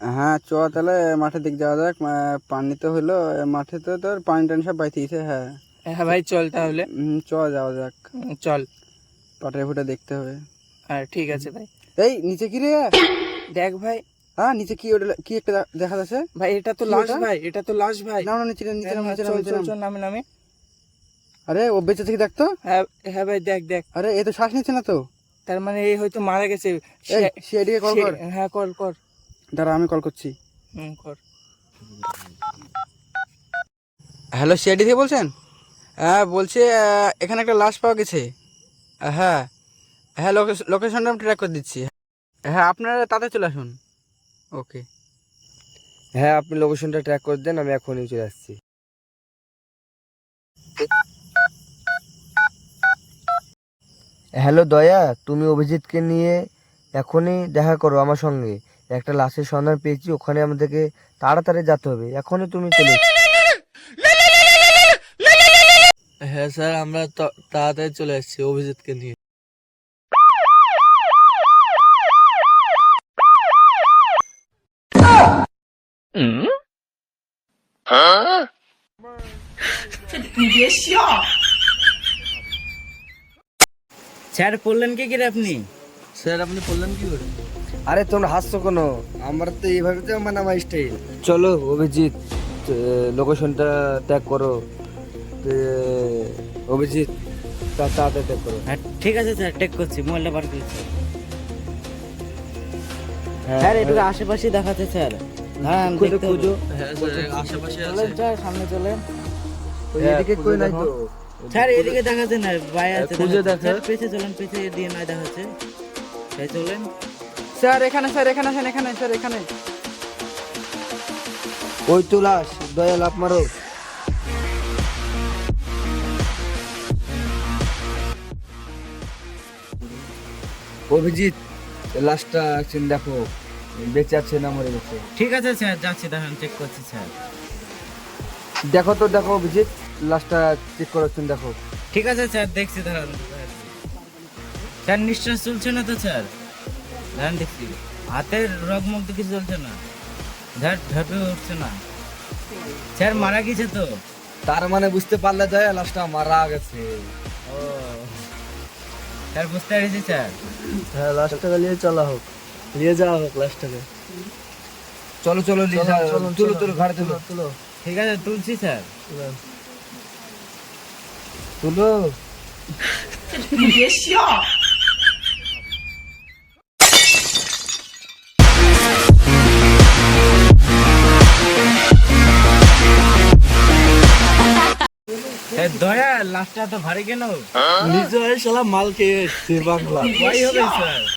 হ্যাঁ চ তাহলে মাঠের দিক যাওয়া যাক। পানি তো হলো মাঠে তো তোর পানি টানি সব বাইতেছে হ্যাঁ। হ্যাঁ ভাই চল তাহলে। চ যাওয়া যাক। চল। পাটে ফুটে দেখতে হবে। হ্যাঁ ঠিক আছে ভাই। এই নিচে কি রে? দেখ ভাই। হ্যাঁ নিচে কি ওটা কি একটা দেখা যাচ্ছে? ভাই এটা তো লাশ ভাই এটা তো লাশ ভাই। নাম না নিচে নাম, নিচে নাম, হ্যাঁ, নিচে নাম, চল নিচে নাম। নামে নামে। আরে ও বেঁচে থেকে দেখতো হ্যাঁ হ্যাঁ ভাই দেখ দেখ। আরে এ তো শ্বাস নিচ্ছে না তো? তার মানে এই হয়তো মারা গেছে। এই সে- সিআইডি কল কর। হ্যাঁ কল কর। দাঁড়া আমি কল করছি। হুম কর। হ্যালো সিআইডি থেকে বলছেন? হ্যাঁ বলছি এখানে একটা লাশ পাওয়া গেছে। হ্যাঁ। হ্যাঁ লোকেশ- লোকেশনটা আমি ট্র্যাক করে দিচ্ছি। হ্যাঁ আপনারা তাতে চলে আসুন। ওকে হ্যাঁ আপনি লোকেশনটা ট্র্যাক করে দেন আমি এখনই চলে আসছি। হ্যালো দয়া তুমি অভিজিৎকে নিয়ে এখনই দেখা করো আমার সঙ্গে। একটা লাশের সন্ধান পেয়েছি ওখানে আমাদেরকে তাড়াতাড়ি যেতে হবে। এখনই তুমি চলে হ্যাঁ স্যার আমরা তাড়াতাড়ি চলে আসছি অভিজিৎকে নিয়ে। স্যার পড়লেন কি করে আপনি? স্যার আপনি পড়লেন কি করে আরে তোমরা হাসছো কোনো? আমার তো এইভাবে তো মানে আমার স্টাইল চলো অভিজিৎ লোকেশনটা ট্যাগ করো। অভিজিৎ তাড়াতাড়ি ট্যাগ করো। হ্যাঁ ঠিক আছে স্যার টেক করছি মোবাইলটা বার করছি। হ্যাঁ, স্যার এটুকু আশেপাশে দেখাচ্ছে স্যার। হ্যাঁ খুঁজো, দেখতে খুঁজো। আশেপাশে চলেন স্যার সামনে চলেন। ওই এদিকে কই নাই তো? স্যার এদিকে দেখাচ্ছে না বাইরে আছে খুঁজে দেখাচ্ছে। দেখো। স্যার, পেছে চলেন পেছে দিয়ে নাই দেখাচ্ছে। স্যার চলেন। স্যার এখানে স্যার এখানে আসেন এখানে স্যার এখানে। ওই তো লাশ দয়া লাভ মারো অভিজিৎ লাশটা একদিন দেখো। বেঁচে আছে না মরে গেছে ঠিক আছে স্যার যাচ্ছি দেখেন চেক করছি স্যার। দেখো তো দেখো অভিজিৎ লাশটা চেক করো একদিন দেখো। ঠিক আছে স্যার দেখছি দাঁড়ান। স্যার নিঃশ্বাস চলছে না তো স্যার? দাঁড়ান দেখছি। হাতের রগ মুখ তো কিছু চলছে না। ঝাট ঝাপে উঠছে না। স্যার মারা গেছে তো। তার মানে বুঝতে পারলে দয়া লাশটা মারা গেছে। ও। স্যার বুঝতে পেরেছি স্যার। হ্যাঁ লাশটাকে নিয়ে চলা হোক। নিয়ে যাওয়া হোক লাশটাকে। চলো চলো নিয়ে যাও। তুলো তুলো ঘরে তুলো। তুলো ঠিক আছে তুলছি স্যার। তুলো। এ, দয়া লাস্টটা তো ভারী কেন? নিজে শালা মাল খেয়ে এসছে বাংলা। হবে স্যার।